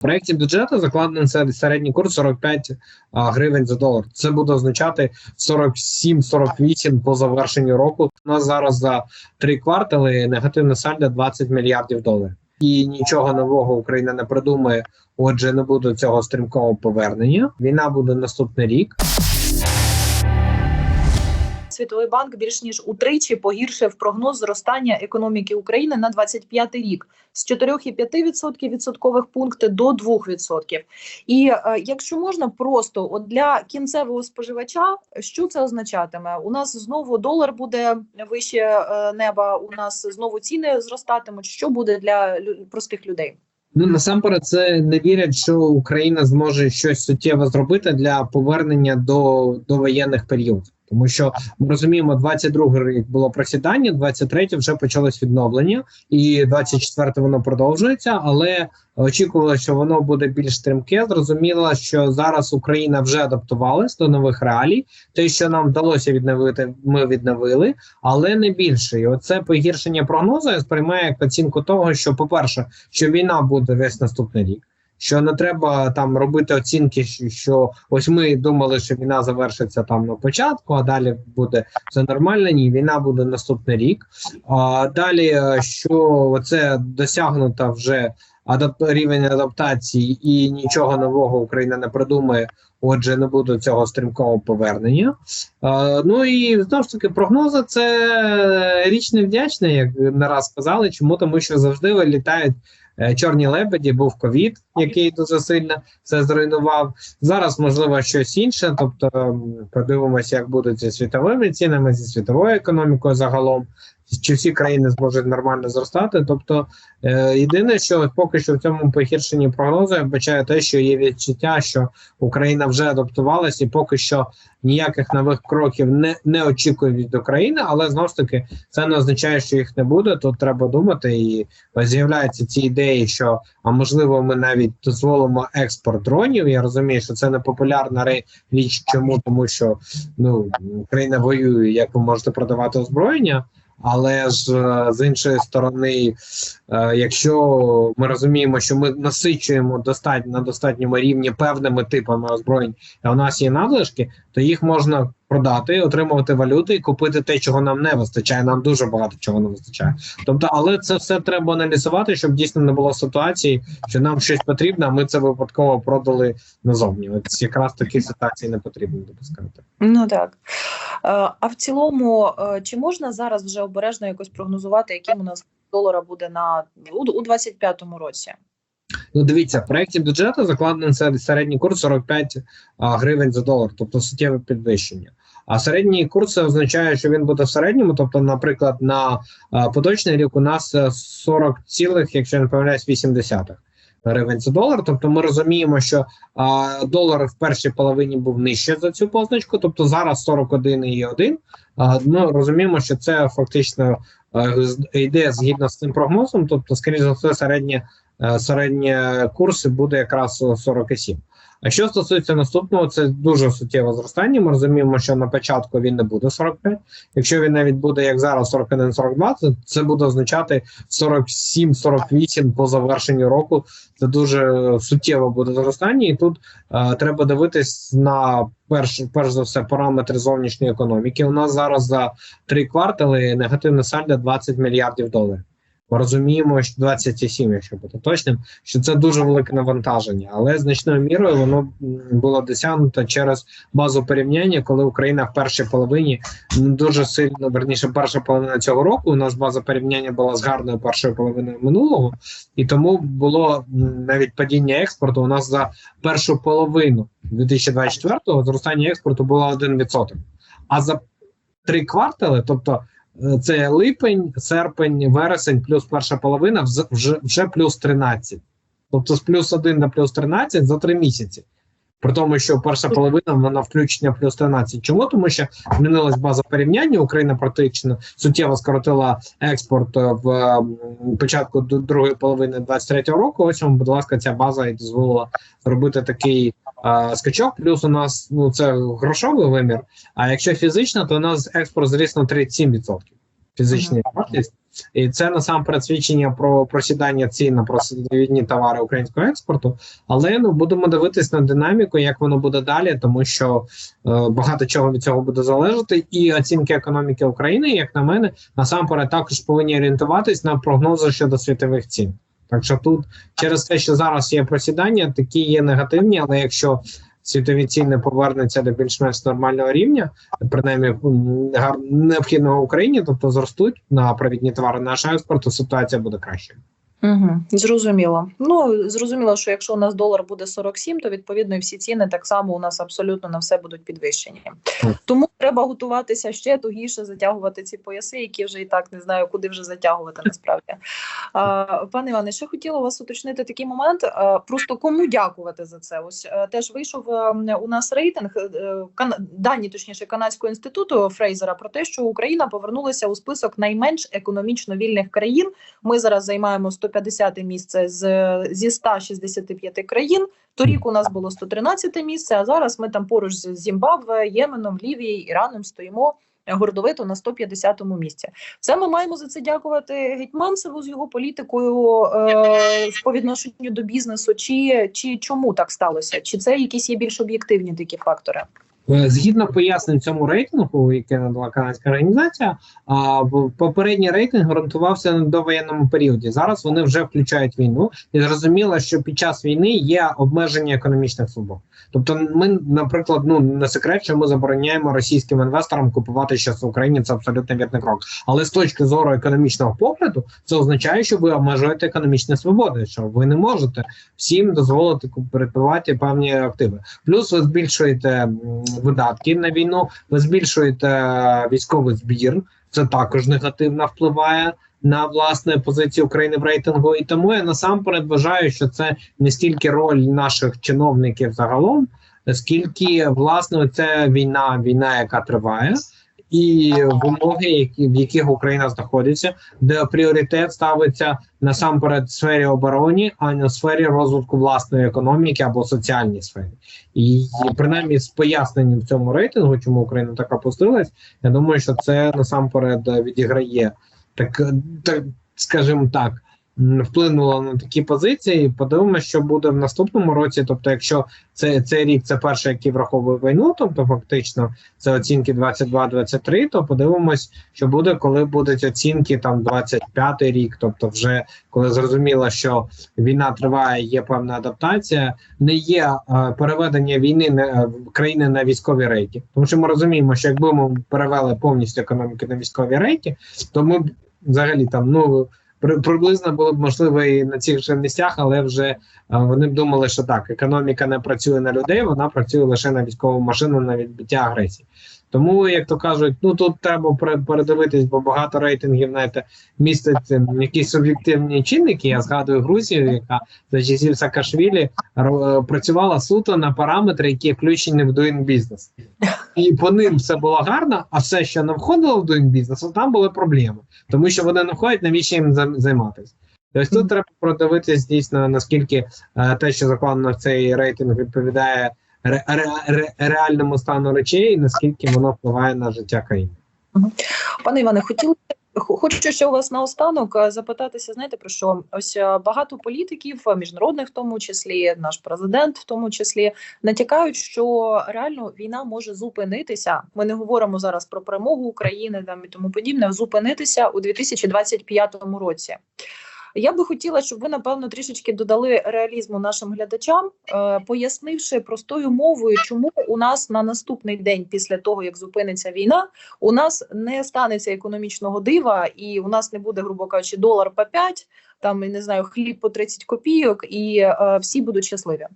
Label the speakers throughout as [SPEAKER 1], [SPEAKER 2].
[SPEAKER 1] В проєкті бюджету закладений середній курс 45 а, гривень за долар. Це буде означати 47-48 по завершенню року. У нас зараз за три квартали негативна сальда 20 мільярдів доларів. І нічого нового Україна не придумає. Отже, не буде цього стрімкого повернення. Війна буде наступний рік.
[SPEAKER 2] Світовий банк більш ніж утричі погіршив прогноз зростання економіки України на 25 рік з 4,5% відсоткових пункти до 2%. І е, якщо можна просто от для кінцевого споживача, що це означатиме? У нас знову долар буде вище е, неба. У нас знову ціни зростатимуть. Що буде для простих людей?
[SPEAKER 1] Ну насамперед, це не вірять, що Україна зможе щось суттєво зробити для повернення до, до воєнних періодів. Тому що ми розуміємо, 22 рік було просідання, 23 вже почалось відновлення, і 24 воно продовжується. Але очікували, що воно буде більш стрімке. Зрозуміло, що зараз Україна вже адаптувалась до нових реалій. Те, що нам вдалося відновити, ми відновили, але не більше. І оце погіршення прогнозу я сприймаю як оцінку того, що, по-перше, що війна буде весь наступний рік. Що не треба там робити оцінки, що- ось ми думали, що війна завершиться там на початку, а далі буде все нормально. Ні, війна буде наступний рік. А далі, е, що це досягнуто вже рівень адаптації, і нічого нового Україна не придумає. Отже, не буде цього стрімкого повернення. Е, ну і знову ж таки, прогнози це річ невдячна, як не раз сказали. Чому тому, що завжди вилітають чорні лебеді, був ковід, який дуже сильно це зруйнував. Зараз можливо щось інше. Тобто, подивимося, як будуть зі світовими цінами, зі світовою економікою загалом. Чи всі країни зможуть нормально зростати? Тобто, е, єдине, що поки що в цьому погіршенні прогнозу я бачаю те, що є відчуття, що Україна вже адаптувалась, і поки що ніяких нових кроків не, не очікують від України, але знову ж таки це не означає, що їх не буде. Тут треба думати, і з'являються ці ідеї, що а можливо, ми навіть дозволимо експорт дронів. Я розумію, що це не популярна річ. Чому тому, що ну Україна воює, як ви можете продавати озброєння. Але ж е, з іншої сторони, е, якщо ми розуміємо, що ми насичуємо достатньо на достатньому рівні певними типами озброєнь, а у нас є надлишки, то їх можна продати, отримувати валюту і купити те, чого нам не вистачає. Нам дуже багато чого не вистачає. Тобто, але це все треба аналізувати, щоб дійсно не було ситуації, що нам щось потрібно, а ми це випадково продали назовні. От якраз такі ситуації не потрібно допускати.
[SPEAKER 2] Ну так. Е, А в цілому, е, чи можна зараз вже обережно якось прогнозувати, яким у нас долара буде на у, у 25-му році?
[SPEAKER 1] Ну, дивіться, в проєкті бюджету закладений середній курс 45 а, гривень за долар, тобто суттєве підвищення. А середній курс означає, що він буде в середньому. Тобто, наприклад, на поточний рік у нас е, 40 цілих, якщо я не помиляюсь, 80 гривень за долар. Тобто, ми розуміємо, що долар в першій половині був нижче за цю позначку, тобто зараз 41,1. А, ну розуміємо, що це фактично е, йде згідно з цим прогнозом. Тобто, скоріше за все, середнє е, середнє курси буде якраз 47. А що стосується наступного, це дуже суттєве зростання. Ми розуміємо, що на початку він не буде 45. Якщо він навіть буде як зараз 41-42, то це буде означати 47-48 по завершенню року. Це дуже суттєво буде зростання, і тут е, треба дивитись на перш, перш за все параметри зовнішньої економіки. У нас зараз за три квартали негативне сальдо 20 мільярдів доларів. Розуміємо, що 27, якщо бути точним, що це дуже велике навантаження, але значною мірою воно було досягнуто через базу порівняння, коли Україна в першій половині дуже сильно верніше, перша половина цього року. У нас база порівняння була з гарною першою половиною минулого, і тому було навіть падіння експорту. У нас за першу половину 2024-го зростання експорту було 1%. А за три квартали, тобто це липень, серпень, вересень, плюс перша половина, вже, вже плюс 13. Тобто з плюс 1 на плюс 13 за три місяці. При тому, що перша половина вона включення плюс 13. Чому? Тому що змінилась база порівняння. Україна практично суттєво скоротила експорт е, в початку д- другої половини 23-го року. Ось вам, будь ласка, ця база і дозволила зробити такий е, скачок. Плюс у нас ну це грошовий вимір. А якщо фізично, то у нас експорт зріс на 37%. Фізичний вартість. І це насамперед свідчення про просідання цін на провідні товари українського експорту. Але ну будемо дивитись на динаміку, як воно буде далі, тому що е, багато чого від цього буде залежати. І оцінки економіки України, як на мене, насамперед також повинні орієнтуватись на прогнози щодо світових цін. Так що тут через те, що зараз є просідання, такі є негативні, але якщо світові ціни повернуться до більш-менш нормального рівня, принаймні необхідного Україні, тобто зростуть на провідні товари нашого експорту, ситуація буде кращою.
[SPEAKER 2] Угу, зрозуміло. Ну зрозуміло, що якщо у нас долар буде 47, то відповідно і всі ціни так само у нас абсолютно на все будуть підвищені. Тому треба готуватися ще тугіше затягувати ці пояси, які вже і так не знаю, куди вже затягувати насправді. А, пане Іване, ще хотіла вас уточнити такий момент. А, просто кому дякувати за це? Ось е, теж вийшов е, у нас рейтинг е, кан- дані, точніше, канадського інституту Фрейзера про те, що Україна повернулася у список найменш економічно вільних країн. Ми зараз займаємо 150 місце з зі 165 країн. Торік у нас було 113 місце. А зараз ми там поруч з Зімбабве, Єменом, Лівією, Іраном стоїмо гордовито на 150-му місці. Це ми маємо за це дякувати Гетьманцеву з його політикою е, по відношенню до бізнесу. Чи, чи чому так сталося? Чи це якісь є більш об'єктивні такі фактори?
[SPEAKER 1] Е, Згідно пояснень цьому рейтингу, яке надала канадська організація, а попередній рейтинг гарантувався на довоєнному періоді. Зараз вони вже включають війну, і зрозуміло, що під час війни є обмеження економічних свобод. Тобто, ми, наприклад, ну не секрет, що ми забороняємо російським інвесторам купувати щось в Україні. Це абсолютно вірний крок. Але з точки зору економічного погляду, це означає, що ви обмежуєте економічні свободи, що ви не можете всім дозволити купувати певні активи. Плюс ви збільшуєте видатки на війну, ви збільшуєте е, військовий збір. Це також негативно впливає на власне позицію України в рейтингу. І тому я насамперед вважаю, що це не стільки роль наших чиновників загалом, скільки власне це війна, війна, яка триває. І вимоги, які в яких Україна знаходиться, де пріоритет ставиться насамперед сфері оборони, а не в сфері розвитку власної економіки або соціальній сфері. І принаймні з поясненням в цьому рейтингу, чому Україна так опустилась, я думаю, що це насамперед відіграє так, так скажімо так. М, Вплинуло на такі позиції. Подивимося, що буде в наступному році. Тобто, якщо це цей рік це перший, який враховує війну, тобто фактично це оцінки 22-23, то подивимось, що буде, коли будуть оцінки там 25 рік. Тобто, вже коли зрозуміло, що війна триває, є певна адаптація, не є е, переведення війни на е, країни на військові рейки. Тому що ми розуміємо, що якби ми перевели повністю економіку на військові рейки, то ми взагалі там ну. При- Приблизно було б можливо і на цих же місцях, але вже е, вони б думали, що так, економіка не працює на людей, вона працює лише на військову машину на відбиття агресії. Тому, як то кажуть, ну тут треба пере- передивитись, бо багато рейтингів знаєте, містять ем, якісь суб'єктивні чинники. Я згадую Грузію, яка за часів Саакашвілі е, працювала суто на параметри, які включені в Doing Business. І по ним все було гарно, а все, що не входило в Doing Business, там були проблеми, тому що вони не входять, навіщо їм займатися. Тобто тут треба продивитись дійсно наскільки е, те, що закладено в цей рейтинг, відповідає ре- ре- ре- реальному стану речей, і наскільки воно впливає на життя країни.
[SPEAKER 2] Пане Іване, хотіла хо- хочу ще у вас наостанок е, запитатися. Знаєте про що? Ось е, багато політиків, е, міжнародних, в тому числі наш президент, в тому числі, натякають, що реально війна може зупинитися. Ми не говоримо зараз про перемогу України там і тому подібне. Зупинитися у 2025 році. Я би хотіла, щоб ви напевно трішечки додали реалізму нашим глядачам, е, пояснивши простою мовою, чому у нас на наступний день після того, як зупиниться війна, у нас не станеться економічного дива, і у нас не буде, грубо кажучи, долар по 5, там не знаю, хліб по 30 копійок, і е, всі будуть щасливі.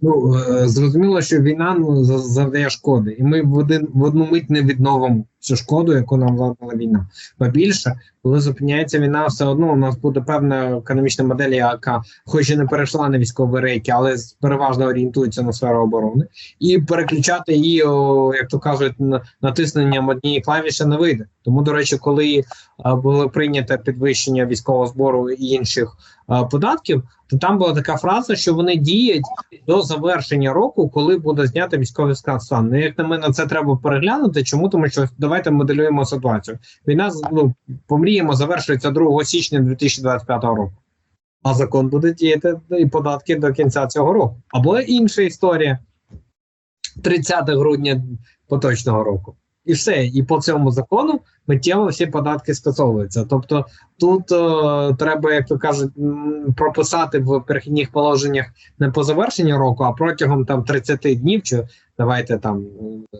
[SPEAKER 1] Ну е, зрозуміло, що війна ну за- завдає шкоди, і ми в один в одну мить не відновимо цю шкоду, яку нам завдала війна. Ба більше, коли зупиняється війна, все одно у нас буде певна економічна модель, яка хоч і не перейшла на військові рейки, але переважно орієнтується на сферу оборони, і переключати її, о, як то кажуть, натисненням однієї клавіші не вийде. Тому, до речі, коли а, було прийнято підвищення військового збору і інших а, податків, то там була така фраза, що вони діють до завершення року, коли буде знято військовий стан. Ну, як на мене, це треба переглянути. Чому тому, що давайте давайте моделюємо ситуацію. Війна ну, помріємо, завершується 2 січня 2025 року. А закон буде діяти і податки до кінця цього року. Або інша історія 30 грудня поточного року. І все. І по цьому закону миттєво всі податки скасовуються. Тобто тут е, треба, як то кажуть, прописати в перехідних положеннях не по завершенню року, а протягом там 30 днів, чи давайте там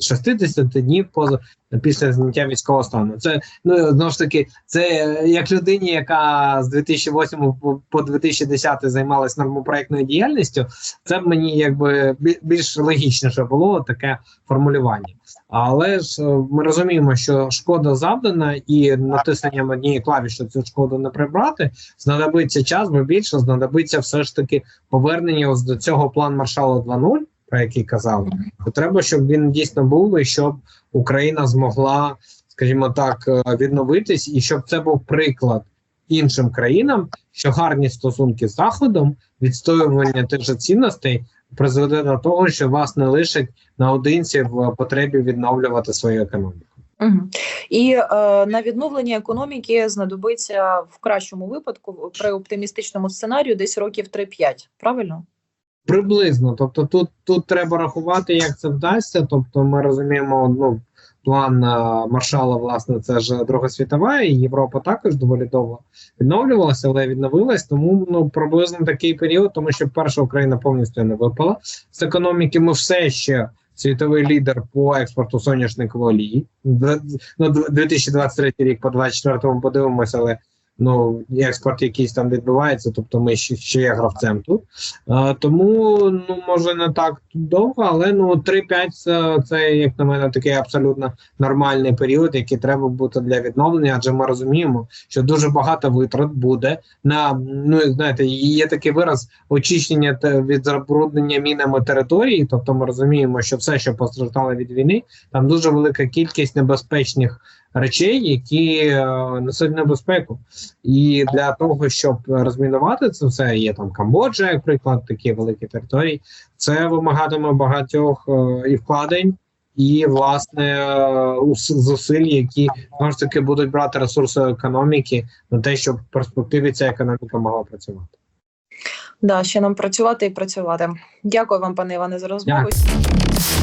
[SPEAKER 1] 60 днів поза після зняття військового стану. Це ну знову ж таки, це е, як людині, яка з 2008 по- по 2010 займалась нормопроектною діяльністю. Це мені якби більш логічніше було таке формулювання. Але ж е, ми розуміємо, що шкода завдана, і натисненням однієї клавіші цю шкоду не прибрати. Знадобиться час, бо більше знадобиться все ж таки повернення ось до цього план Маршала 2.0, про який казали. То треба, щоб він дійсно був, і щоб Україна змогла, скажімо так, е, відновитись, і щоб це був приклад іншим країнам, що гарні стосунки з заходом, відстоювання тих же цінностей призведе до того, що вас не лишать наодинці в потребі відновлювати свою економіку.
[SPEAKER 2] Угу. І е, на відновлення економіки знадобиться в кращому випадку при оптимістичному сценарію десь років 3-5, правильно?
[SPEAKER 1] Приблизно, тобто тут тут треба рахувати, як це вдасться. Тобто, ми розуміємо, ну план е, маршала, власне, це ж Друга світова, і Європа також доволі довго відновлювалася, але відновилась. Тому ну приблизно такий період, тому що перша Україна повністю не випала з економіки. Ми все ще світовий лідер по експорту соняшникової олії. Две- Ну, 2023 рік по 24-му подивимося, але. Ну, експорт якийсь там відбувається, тобто ми ще, ще є гравцем тут. Е, тому ну може не так довго, але ну 3-5 це, це як на мене такий абсолютно нормальний період, який треба бути для відновлення. Адже ми розуміємо, що дуже багато витрат буде на ну знаєте, є такий вираз очищення те- від забруднення мінами території. Тобто, ми розуміємо, що все, що постраждало від війни, там дуже велика кількість небезпечних речей, які е, несуть небезпеку. І для того, щоб розмінувати це все, є там Камбоджа, як приклад, такі великі території. Це вимагатиме багатьох е, і вкладень, і власне зусиль, які знову ж таки будуть брати ресурси економіки на те, щоб в перспективі ця економіка могла працювати.
[SPEAKER 2] Да, ще нам працювати і працювати. Дякую вам, пане Іване, за розмову.
[SPEAKER 1] Дякую.